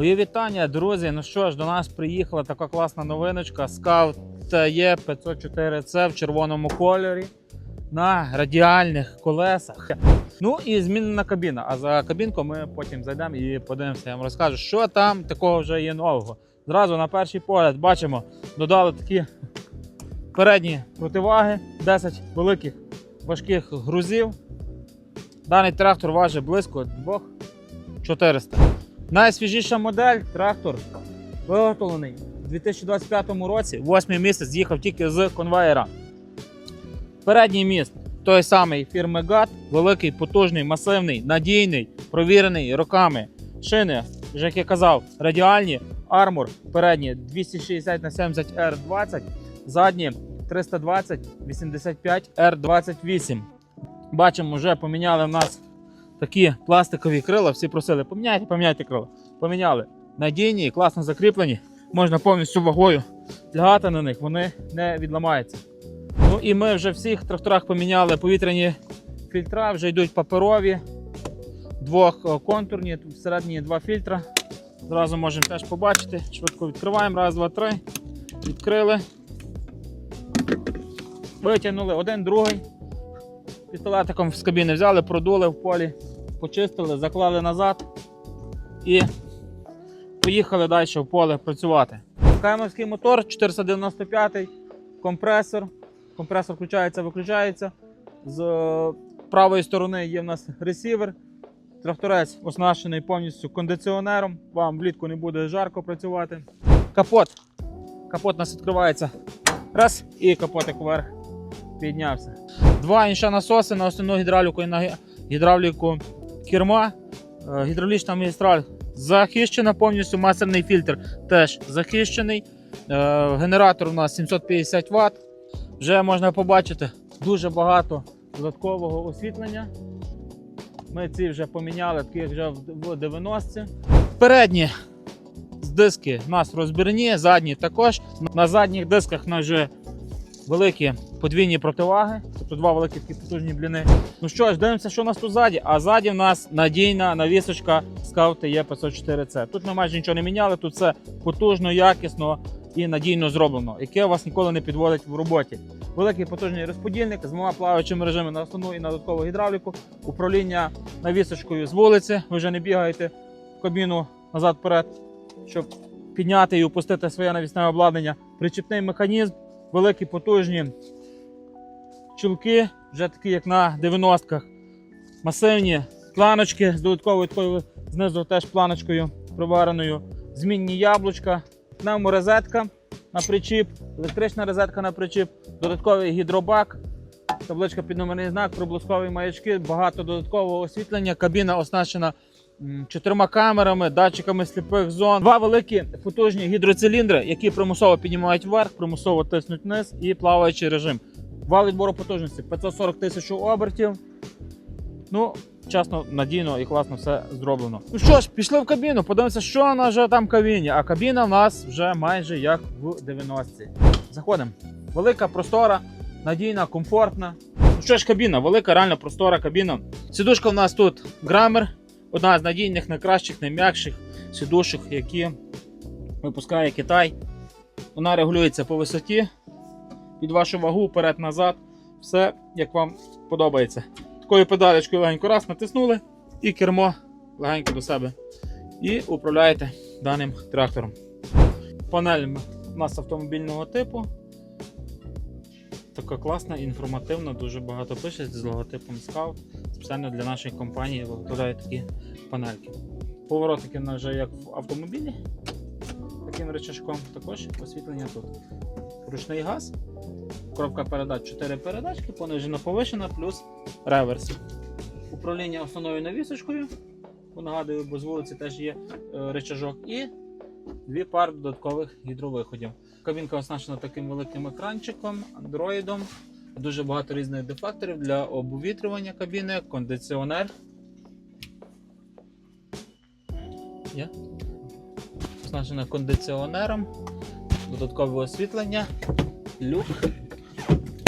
Мої вітання, друзі. Ну що ж, до нас приїхала така класна новиночка. Scout TE 504C в червоному кольорі на радіальних колесах. Ну і змінена кабіна. А за кабінку ми потім зайдемо і подивимося. Я вам розкажу, що там такого вже є нового. Зразу на перший погляд бачимо, додали такі передні противаги, 10 великих важких грузів. Даний трактор важить близько 2400. Найсвіжіша модель трактор виготовлений у 2025 році, 8 місяць з'їхав тільки з конвейера. Передній міст той самий фірми GAT, великий, потужний, масивний, надійний, провірений роками. Шини, вже як я казав, радіальні, армор передні 260 на 70 R20, задні 320 85 R28. Бачимо, вже поміняли в нас такі пластикові крила. Всі просили, поміняйте, поміняйте крила. Поміняли. Надійні класно закріплені. Можна повністю вагою лягати на них, вони не відламаються. Ну і ми вже всіх тракторах поміняли повітряні фільтра, вже йдуть паперові, двохконтурні, тут всередині два фільтра. Зразу можемо теж побачити. Швидко відкриваємо. Раз, два, три. Відкрили. Витягнули один, другий. Пістолетиком з кабіни взяли, продули в полі, почистили, заклали назад і поїхали далі в поле працювати. Каймовський мотор 495 компресор. Компресор включається, виключається. З правої сторони є в нас ресівер. Тракторець оснащений повністю кондиціонером. Вам влітку не буде жарко працювати. Капот. Капот у нас відкривається. Раз, і капотик вверх піднявся. Два інша насоси на основну гідравліку і на гідравліку керма. Е, Гідравлічна магістраль захищена повністю. Масерний фільтр теж захищений. Е, Генератор у нас 750 Вт. Вже можна побачити дуже багато додаткового освітлення. Ми ці вже поміняли, такі вже в в 90-ці. Передні диски у нас розбірні, задні також. На задніх дисках у нас вже великі подвійні противаги, тобто два великі такі потужні бліни. Ну що ж, дивимося, що у нас тут ззаді. А ззаді в нас надійна навісочка Scout е 504C. Тут ми майже нічого не міняли, тут все потужно, якісно і надійно зроблено, яке вас ніколи не підводить в роботі. Великий потужний розподільник з двома плаваючими режимами на основну і на додаткову гідравліку, управління навісочкою з вулиці. Ви вже не бігаєте в кабіну назад-вперед, щоб підняти і опустити своє навісне обладнання. Причіпний механізм, великі потужні чулки, вже такі, як на 90-ках. Масивні планочки з додатковою такою знизу теж планочкою провареною. Змінні яблучка, пневморозетка на причіп, електрична розетка на причіп, додатковий гідробак, табличка під номерний знак, проблискові маячки, багато додаткового освітлення. Кабіна оснащена чотирма камерами, датчиками сліпих зон. Два великі потужні гідроциліндри, які примусово піднімають вверх, примусово тиснуть вниз і плаваючий режим. Вал відбору потужності 540 тисяч обертів. Ну, чесно, надійно і класно все зроблено. Ну що ж, пішли в кабіну, подивимося, що нас вже там в кабіні. А кабіна в нас вже майже як в 90-ці. Заходимо. Велика, простора, надійна, комфортна. Ну що ж, кабіна, велика, реально простора кабіна. Сідушка в нас тут Грамер, одна з надійних, найкращих, найм'якших сідушок, які випускає Китай. Вона регулюється по висоті під вашу вагу, вперед-назад. Все як вам подобається. Такою педалечкою легенько раз натиснули і кермо легенько до себе. І управляєте даним трактором. Панель у нас автомобільного типу. Така класна, інформативна, дуже багато пише з логотипом Scout. Спеціально для нашої компанії виготовляють такі панельки. Поворотики вже як в автомобілі. Таким речашком також освітлення тут. Ручний газ, коробка передач 4 передачки, понижена повишена, плюс реверс. Управління основною навісочкою. Нагадую, бо з вулиці теж є е, речажок. І дві пари додаткових гідровиходів. Кабінка оснащена таким великим екранчиком, андроїдом. Дуже багато різних дефакторів для обвітрювання кабіни, кондиціонер. Оснащена кондиціонером, додаткове освітлення, люк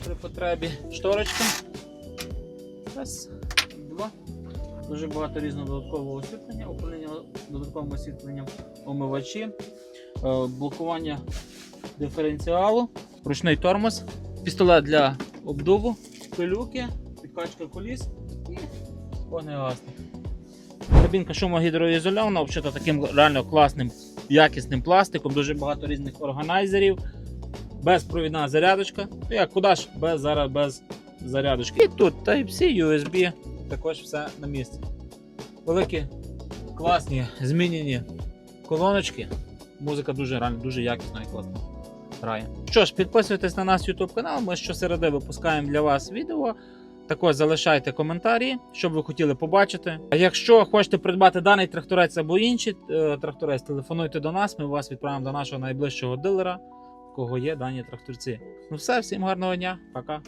при потребі, шторочка. Раз, два. Дуже багато різного додаткового освітлення, управління додатковим освітленням, омивачі, е, блокування диференціалу, ручний тормоз, пістолет для обдуву, пилюки, підкачка коліс і вогнегасник. Кабінка шумогідроізольована, взагалі таким реально класним, якісним пластиком, дуже багато різних органайзерів, безпровідна зарядочка. Ну як куди ж без зараз без зарядочки. І тут Type-C, USB, також все на місці. Великі, класні, змінені колоночки. Музика дуже реально дуже якісно і класно грає. Що ж, підписуйтесь на наш YouTube канал. Ми щосереди випускаємо для вас відео. Також залишайте коментарі, що б ви хотіли побачити. А якщо хочете придбати даний тракторець або інший е, тракторець, телефонуйте до нас, ми вас відправимо до нашого найближчого дилера, в кого є дані тракторці. Ну все, всім гарного дня, пока.